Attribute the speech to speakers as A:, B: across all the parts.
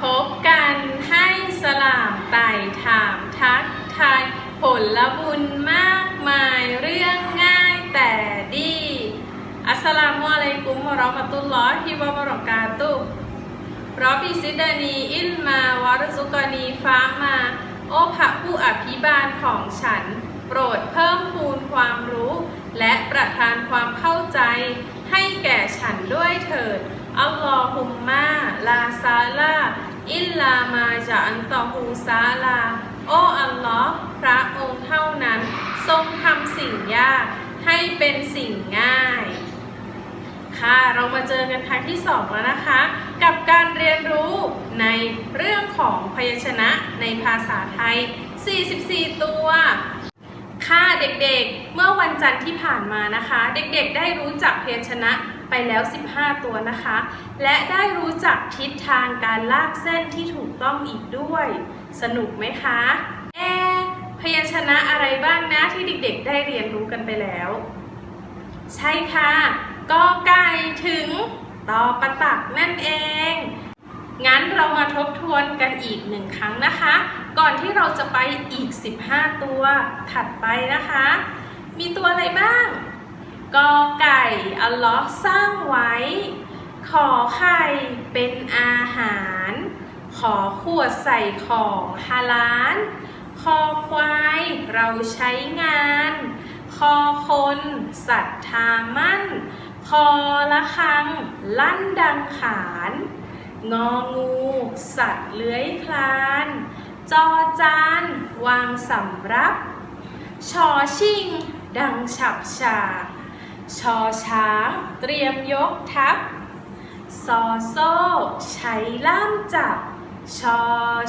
A: พบกันให้สลามไต่ถามทักทายผลลบุญมากมายเรื่องง่ายแต่ดี อัสสลามุอะลัยกุมวะเราะมะตุลลอฮิวะบะเราะกาตุรอบิซิดานีอิลมาวารซุกานีฟ้ามา โอพระผู้อภิบาลของฉัน โปรดเพิ่มพูนความรู้ และประทานความเข้าใจให้แก่ฉันด้วยเถิด อัลลอฮุมมาลาซาลาอิลลามาจะอันตอฮูซาลา โอ้อัลลอฮ์พระองค์เท่านั้น ทรงทำสิ่งยากให้เป็นสิ่งง่าย ค่ะเรามาเจอกันครั้งที่สองแล้วนะคะ กับการเรียนรู้ในเรื่องของพยัญชนะในภาษาไทย 44 ตัวค่ะเด็กๆ เมื่อวันจันทร์ที่ผ่านมานะคะ เด็กๆ ได้รู้จักพยัญชนะ ไปแล้ว 15 ตัวนะคะ และได้รู้จักทิศทางการลากเส้นที่ถูกต้องอีกด้วย สนุกไหมคะเอพยัญชนะอะไรบ้างนะที่เด็กๆ ได้เรียนรู้กันไปแล้ว ใช่ค่ะกอไก่ถึงตอประตักนั่นเอง งั้นเรามาทบทวนกันอีกหนึ่งครั้งนะคะ ก่อนที่เราจะไปอีก 15 ตัวถัดไปนะคะ มีตัวอะไรบ้าง กอไก่ อัลลอฮ์สร้างไว้ ขอไข่เป็นอาหาร ขอขวดใส่ของฮาลานคอควายเราใช้งาน คอคนศรัทธามั่น คอละคัง ลั่นดังขาน งองู สัตว์เลื้อยคลาน จอจาน วางสำรับ ชอชิง ดังฉับฉาด ชอช้าง เตรียมยกทัพซอโซ่ ใช้ล่ามจับ ชอ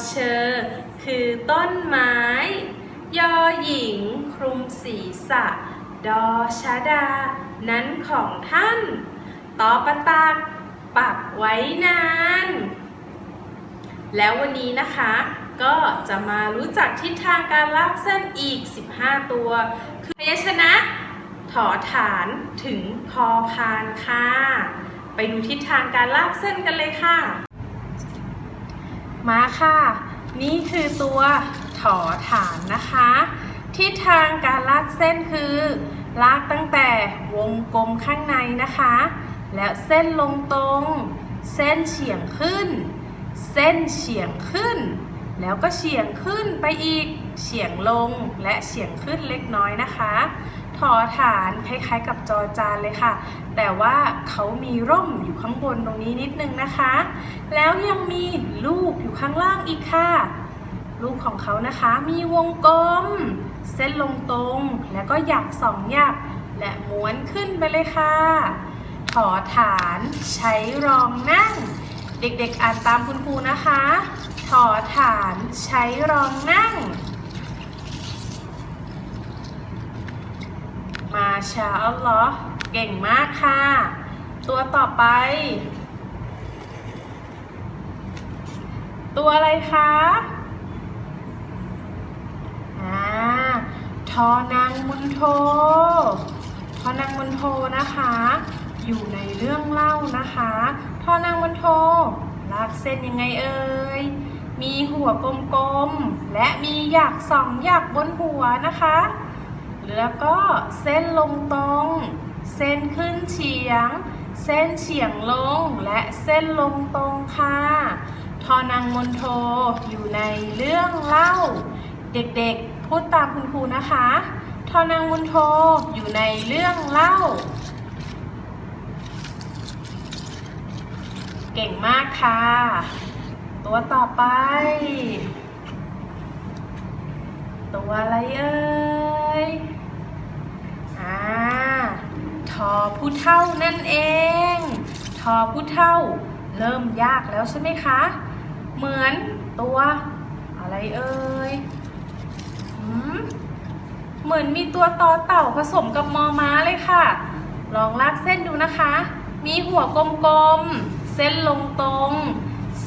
A: เชอ คือต้นไม้ ยอหญิง คลุมศีรษะ ดอชะดา นั้นของท่าน ตอปะตัก ปักไว้นาน แล้ววันนี้นะคะก็จะมารู้จักทิศทางการลากเส้นอีก 15 ตัว คือพยัญชนะ อฐานถึงพอพานค่ะ ไปดูทิศทางการลากเส้นกันเลยค่ะ มาค่ะ นี่คือตัวถอฐานนะคะ ทิศทางการลากเส้นคือ ลากตั้งแต่วงกลมข้างในนะคะ แล้วเส้นลงตรง เส้นเฉียงขึ้น เส้นเฉียงขึ้น แล้วก็เฉียงขึ้นไปอีก เฉียงลงและเฉียงขึ้นเล็กน้อยนะคะ ถอฐานคล้ายๆ กับจอจานเลยค่ะ แต่ว่าเขามีร่มอยู่ข้างบนตรงนี้นิดนึงนะคะ แล้วยังมีลูกอยู่ข้างล่างอีกค่ะ ลูกของเขานะคะมีวงกลม เส้นลงตรง แล้วก็หยักสองหยัก และม้วนขึ้นไปเลยค่ะถอฐานใช้รองนั่ง เด็กๆอ่านตามคุณครูนะคะถอฐานใช้รองนั่ง มาชาอัลลอฮ์เก่งมากค่ะ ตัวต่อไป ตัวอะไรคะอ่าทอนางมุนโททอนางมุนโทนะคะ อยู่ในเรื่องเล่านะคะทอนางมุนโทลากเส้นยังไงเอ่ยมีหัวกลมๆ และมีหยักสองหยักบนหัวนะคะ แล้วก็เส้นลงตรง เส้นขึ้นเฉียง เส้นเฉียงลงและเส้นลงตรงค่ะ ทอนางมนโทอยู่ในเรื่องเล่า เด็กๆพูดตามคุณครูนะคะ ทอนางมนโทอยู่ในเรื่องเล่า เก่งมากค่ะ ตัวต่อไป ตัวอะไรเอ่ย อ่า ทอ ผู้เท่านั่นเอง ทอผู้เท่า เริ่มยากแล้วใช่ไหมคะ เหมือนตัว อะไรเอ่ยเหมือนมีตัวต่อเต่าผสมกับมอม้าเลยค่ะ ลองลากเส้นดูนะคะ มีหัวกลมๆ เส้นลงตรง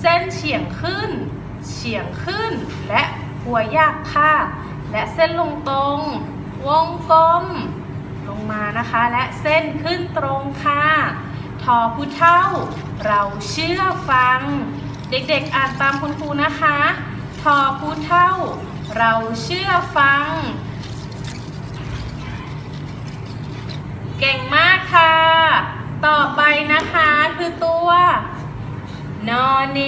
A: เส้นเฉียงขึ้น เฉียงขึ้น และหัวยากค่ะ และเส้นลงตรง วงกลม งมานะคะ และเส้นขึ้นตรงค่ะทอผู้เท่า เราเชื่อฟัง เด็กๆอ่านตามคุณครูนะคะทอผู้เท่า เราเชื่อฟัง เก่งมากค่ะ ต่อไปนะคะคือตัวนอนเน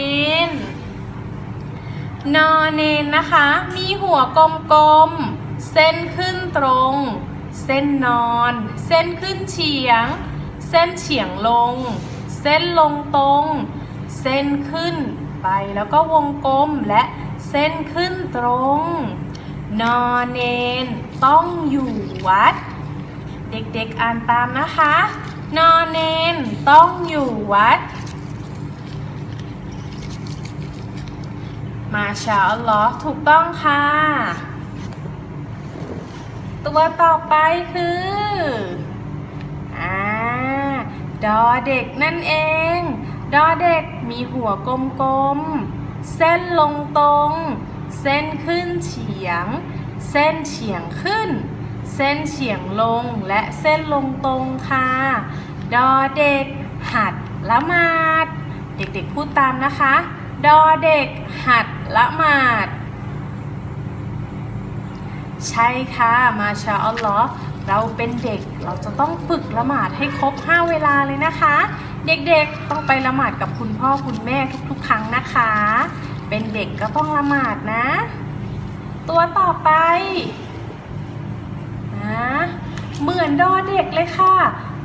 A: นนอนเนนนะคะ มีหัวกลมๆ เส้นขึ้นตรง เส้นนอน เส้นขึ้นเฉียง เส้นเฉียงลง เส้นลงตรง เส้นขึ้นไปแล้วก็วงกลมและเส้นขึ้นตรง นอนเนนต้องอยู่วัด เด็กๆอ่านตามนะคะ นอนเนนต้องอยู่วัด มาชาอัลลอฮ์ถูกต้องค่ะ ตัวต่อไปคืออ่าดอเด็กนั่นเอง ดอเด็กมีหัวกลมๆ เส้นลงตรง เส้นขึ้นเฉียง เส้นเฉียงขึ้น เส้นเฉียงลงและเส้นลงตรงค่ะ ดอเด็กหัดละหมาด เด็กๆพูดตามนะคะ ดอเด็กหัดละหมาด ใช่ค่ะมาชาอัลลอฮ์เราเป็นเด็กเราจะต้องฝึกละหมาดให้ครบ 5 เวลาเลยนะคะ เด็กๆต้องไปละหมาดกับคุณพ่อคุณแม่ทุกๆ ครั้งนะคะ เป็นเด็กก็ต้องละหมาดนะ ตัวต่อไปนะเหมือนดอเด็กเลยค่ะ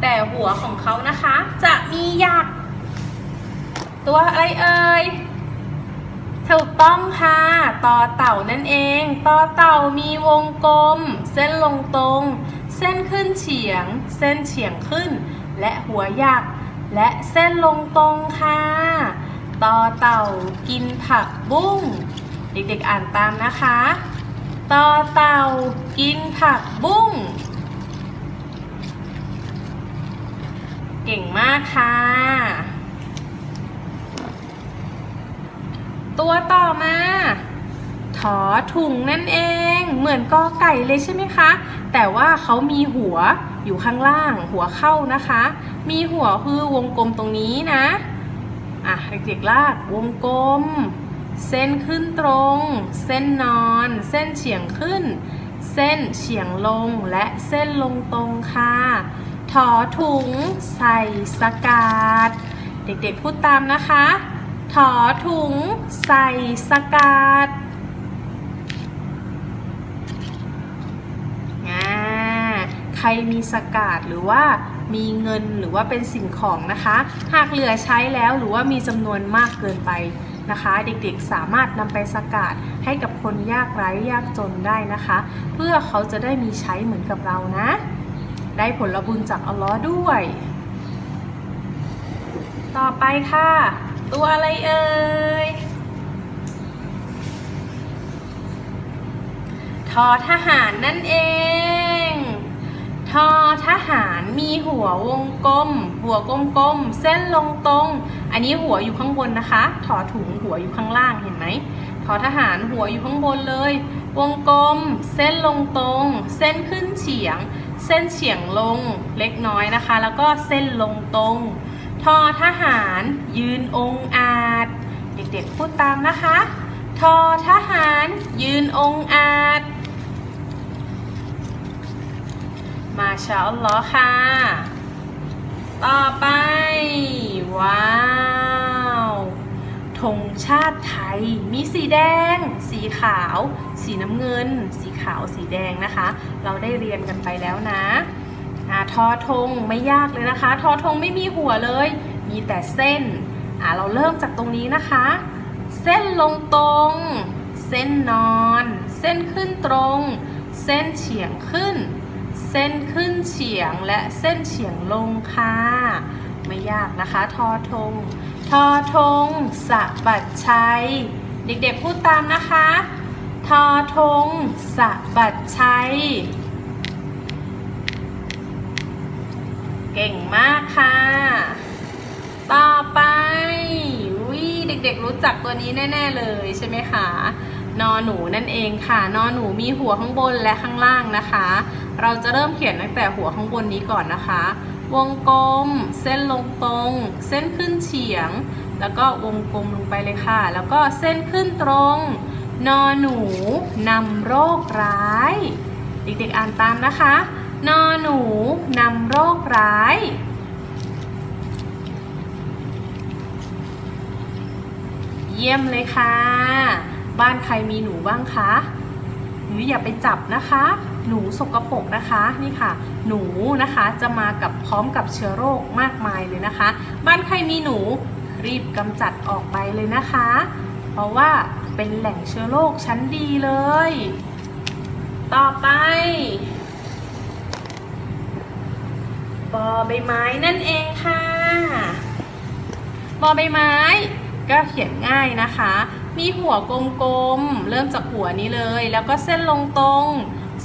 A: แต่หัวของเขานะคะ จะมีหยัก ตัวอะไรเอ่ย ถูกต้องค่ะต่อเต่านั่นเอง ต่อเต่ามีวงกลม เส้นลงตรง เส้นขึ้นเฉียง เส้นเฉียงขึ้น และหัวหยัก และเส้นลงตรงค่ะ ต่อเต่ากินผักบุ้ง เด็กๆอ่านตามนะคะ ต่อเต่ากินผักบุ้ง เก่งมากค่ะ ตัวต่อมาถอถุงนั่นเอง เหมือนกอไก่เลยใช่ไหมคะ แต่ว่าเขามีหัวอยู่ข้างล่าง หัวเข้านะคะ มีหัวคือวงกลมตรงนี้นะ อะเด็กๆลากวงกลม เส้นขึ้นตรง เส้นนอน เส้นเฉียงขึ้น เส้นเฉียงลงและเส้นลงตรงค่ะถอถุงใส่สกาด เด็กๆพูดตามนะคะ ถอถุง ใส่สกาดใครมีสกาดหรือว่ามีเงินหรือว่าเป็นสิ่งของนะคะ หากเหลือใช้แล้วหรือว่ามีจำนวนมากเกินไปนะคะ เด็กๆสามารถนำไปสกาดให้กับคนยากไร้ยากจนได้นะคะ เพื่อเขาจะได้มีใช้เหมือนกับเรานะ ได้ผลบุญจากอัลลอฮ์ด้วย ต่อไปค่ะ ตัวอะไรเอ่ยทอทหารนั่นเอง ทอทหารมีหัววงกลม หัวกลมๆ เส้นลงตรง อันนี้หัวอยู่ข้างบนนะคะ ถอถุงหัวอยู่ข้างล่างเห็นไหมทอทหารหัวอยู่ข้างบนเลย วงกลม เส้นลงตรง เส้นขึ้นเฉียง เส้นเฉียงลงเล็กน้อยนะคะ แล้วก็เส้นลงตรง ทอทหารยืนองอาจ เด็กๆพูดตามนะคะ ทอทหารยืนองอาจ มาชาอัลลอฮ์ค่ะ ต่อไป ว้าวธงชาติไทยมีสีแดง สีขาว สีน้ำเงิน สีขาว สีแดงนะคะ เราได้เรียนกันไปแล้วนะ ทอธงไม่ยากเลยนะคะ ทอธงไม่มีหัวเลย มีแต่เส้นอ่าเราเริ่มจากตรงนี้นะคะ เส้นลงตรง เส้นนอน เส้นขึ้นตรง เส้นเฉียงขึ้น เส้นขึ้นเฉียงและเส้นเฉียงลงค่ะไม่ยากนะคะ ทอธงทอธงสะบัดชัย เด็กๆพูดตามนะคะ ทอธงสะบัดชัย เก่งมากค่ะ ต่อไปวิเด็กๆรู้จักตัวนี้แน่ ๆ เลยใช่ไหมคะนอหนูนั่นเองค่ะ นอหนูมีหัวข้างบนและข้างล่างนะคะ เราจะเริ่มเขียนตั้งแต่หัวข้างบนนี้ก่อนนะคะ วงกลม เส้นลงตรง เส้นขึ้นเฉียง แล้วก็วงกลมลงไปเลยค่ะ แล้วก็เส้นขึ้นตรง นอหนูนำโรคร้าย เด็กๆอ่านตามนะคะ นอหนูนำโรคร้าย เยี่ยมเลยค่ะ บ้านใครมีหนูบ้างคะหรืออย่าไปจับนะคะ หนูสกปรกนะคะนี่ค่ะ หนูนะคะจะมากับพร้อมกับเชื้อโรคมากมายเลยนะคะ บ้านใครมีหนูรีบกำจัดออกไปเลยนะคะ เพราะว่าเป็นแหล่งเชื้อโรคชั้นดีเลย ต่อไปบ อใบไม้นั่นเองค่ะบอใบไม้ ก็เขียนง่ายนะคะ มีหัวกลมๆ เริ่มจากหัวนี้เลย แล้วก็เส้นลงตรง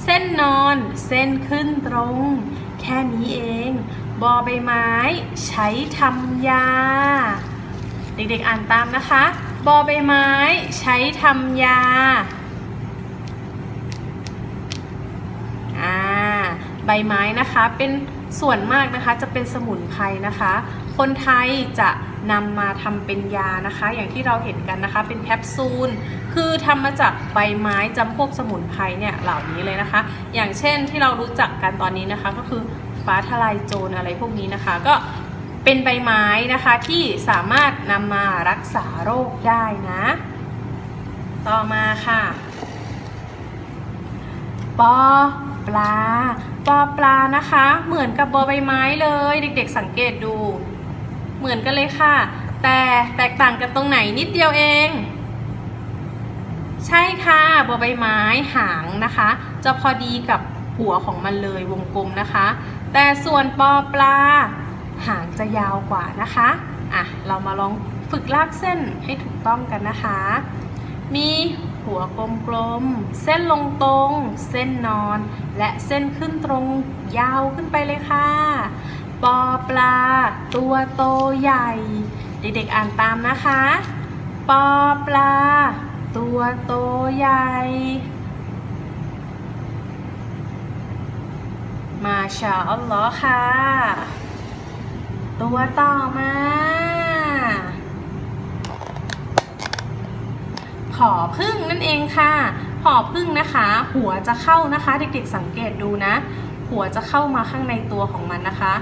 A: เส้นนอน เส้นขึ้นตรง แค่นี้เอง บอใบไม้ ใช้ทำยา เด็กๆอ่านตามนะคะ บอใบไม้ ใช้ทำยาอ่าใบไม้นะคะเป็น ส่วนมากนะคะจะเป็นสมุนไพรนะคะ คนไทยจะนำมาทำเป็นยานะคะ อย่างที่เราเห็นกันนะคะ เป็นแคปซูล คือทำมาจากใบไม้จำพวกสมุนไพรเนี่ยเหล่านี้เลยนะคะ อย่างเช่นที่เรารู้จักกันตอนนี้นะคะ ก็คือฟ้าทลายโจรอะไรพวกนี้นะคะ ก็เป็นใบไม้นะคะที่สามารถนำมารักษาโรคได้นะ ต่อมาค่ะปอ ปลาปอปลานะคะ เหมือนกับบอใบไม้เลย เด็กๆสังเกตดู เหมือนกันเลยค่ะ แต่แตกต่างกันตรงไหนนิดเดียวเอง ใช่ค่ะบอใบไม้หางนะคะ จะพอดีกับหัวของมันเลยวงกลมนะคะ แต่ส่วนปอปลา หางจะยาวกว่านะคะอะเรามาลองฝึกลากเส้นให้ถูกต้องกันนะคะ มี หัวกลมๆ เส้นลงตรง เส้นนอน และเส้นขึ้นตรงยาวขึ้นไปเลยค่ะ ปอปลา ตัวโตใหญ่ เด็กๆอ่านตามนะคะ ปอปลา ตัวโตใหญ่ มาชาอัลลอฮ์ค่ะ ตัวต่อมา ผอพึ่งนั่นเองค่ะผอพึ่งนะคะ หัวจะเข้านะคะเด็กๆสังเกตดูนะ หัวจะเข้ามาข้างในตัวของมันนะคะ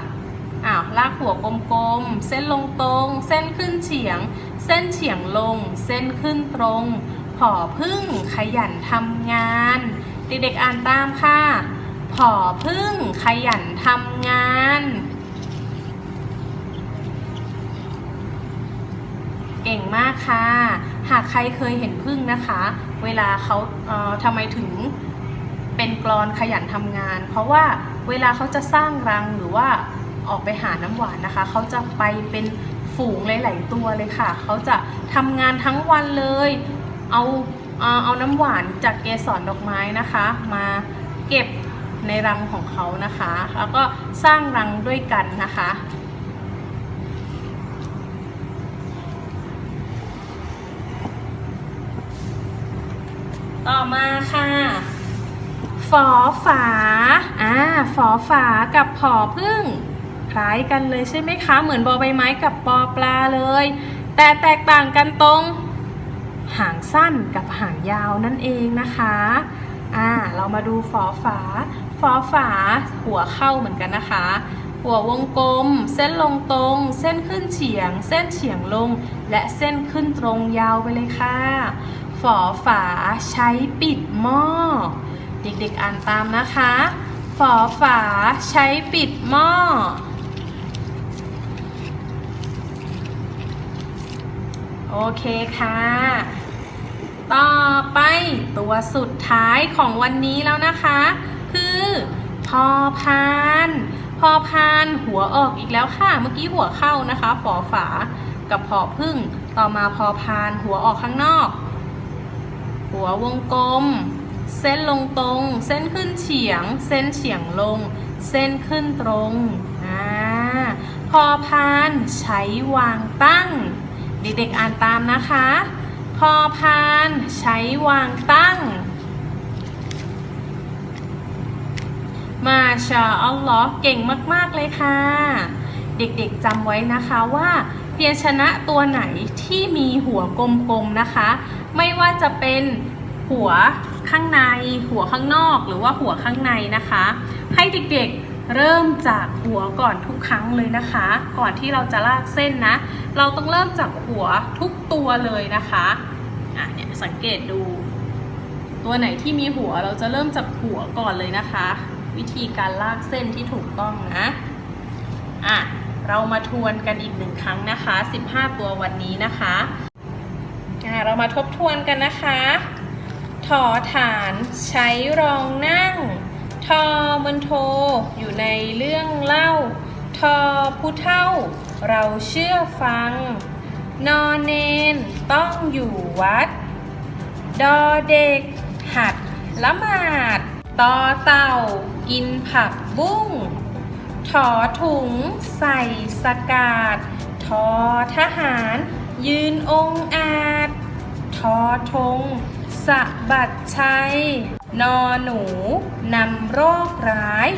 A: อ้าวลากหัวกลมๆ เส้นลงตรง เส้นขึ้นเฉียง เส้นเฉียงลง เส้นขึ้นตรงผอพึ่งขยันทำงาน เด็กๆอ่านตามค่ะผอพึ่งขยันทำงาน เก่งมากค่ะ หากใครเคยเห็นพึ่งนะคะ เวลาเขาเอ่อทำไมถึงเป็นกรอนขยันทำงาน เพราะว่าเวลาเขาจะสร้างรังหรือว่าออกไปหาน้ำหวานนะคะ เขาจะไปเป็นฝูงหลาย ๆ ตัวเลยค่ะ เขาจะทำงานทั้งวันเลย เอาเอ่อเอาน้ำหวานจากเกสรดอกไม้นะคะ มาเก็บในรังของเขานะคะ แล้วก็สร้างรังด้วยกันนะคะ ต่อมาค่ะ ฝอฝา อ่า ฝอฝากับผอพึ่ง คล้ายกันเลยใช่ไหมคะ เหมือนบอใบไม้กับปอปลาเลย แต่แตกต่างกันตรง หางสั้นกับหางยาวนั่นเองนะคะ อ่า เรามาดูฝอฝา ฝอฝา หัวเข้าเหมือนกันนะคะ หัววงกลม เส้นลงตรง เส้นขึ้นเฉียง เส้นเฉียงลง และเส้นขึ้นตรงยาวไปเลยค่ะ ฝอฝาใช้ปิดหม้อ เด็กๆอ่านตามนะคะ ฝอฝาใช้ปิดหม้อ โอเคค่ะ ต่อไปตัวสุดท้ายของวันนี้แล้วนะคะ คือพอพานพอพานหัวออกอีกแล้วค่ะ เมื่อกี้หัวเข้านะคะ ฝอฝากับพอพึ่ง ต่อมาพอพานหัวออกข้างนอก หัววงกลม เส้นลงตรง เส้นขึ้นเฉียง เส้นเฉียงลง เส้นขึ้นตรงอ่าพอพานใช้วางตั้ง เด็กๆอ่านตามนะคะ พอพานใช้วางตั้ง มาชาอัลลอฮ์เก่งมากๆเลยค่ะ เด็กๆจำไว้นะคะว่ายญชนะตัวไหนที่มีหัวกลมๆนะคะ ไม่ว่าจะเป็นหัวข้างใน หัวข้างนอกหรือว่าหัวข้างในนะคะ ให้เด็กๆเริ่มจากหัวก่อนทุกครั้งเลยนะคะ ก่อนที่เราจะลากเส้นนะ เราต้องเริ่มจากหัวทุกตัวเลยนะคะอะเนี่ยสังเกตดู ตัวไหนที่มีหัวเราจะเริ่มจากหัวก่อนเลยนะคะ วิธีการลากเส้นที่ถูกต้องนะอะเรามาทวนกันอีกหนึ่งครั้งนะคะ 15 ตัววันนี้นะคะ อะเรามาทบทวนกันนะคะ ถอฐานใช้รองนั่ง ทอบนโท อยู่ในเรื่องเล่า ทอผู้เท่า เราเชื่อฟัง นอนเนนต้องอยู่วัด ดอเด็ก หัดละหมาดตอเต่า กินผักบุ้งถอถุง ใส่สกาดทอทหาร ยืนองอาจ ทอธงสะบัดชัย นอหนู นำโรคร้าย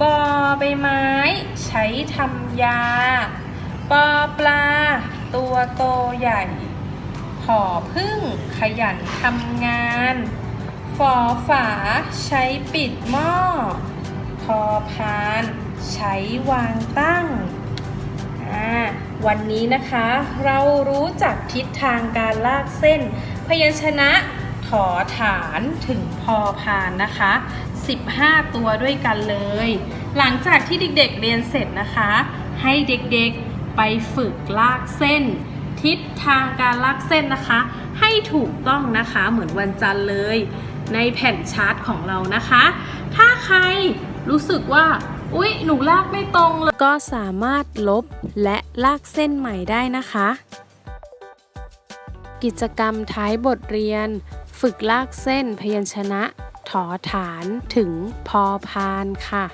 A: บอใบไม้ ใช้ทำยา ปอปลา ตัวโตใหญ่ผอพึ่งขยันทำงานฟอฝาใช้ปิดหม้อ พอพาน ใช้วางตั้งอ่าวันนี้นะคะ เรารู้จักทิศทางการลากเส้น พยัญชนะถอฐานถึงพอพานนะคะ 15 ตัวด้วยกันเลย หลังจากที่เด็กๆเรียนเสร็จนะคะ ให้เด็กๆไปฝึกลากเส้น ทิศทางการลากเส้นนะคะ ให้ถูกต้องนะคะเหมือนวันจันทร์เลย ในแผ่นชาร์ตของเรานะคะ ถ้าใครรู้สึกว่าอุ๊ย หนูลากไม่ตรงเลย
B: ก็สามารถลบและลากเส้นใหม่ได้นะคะ กิจกรรมท้ายบทเรียน ฝึกลากเส้นพยัญชนะ ถอฐานถึงพอพานค่ะ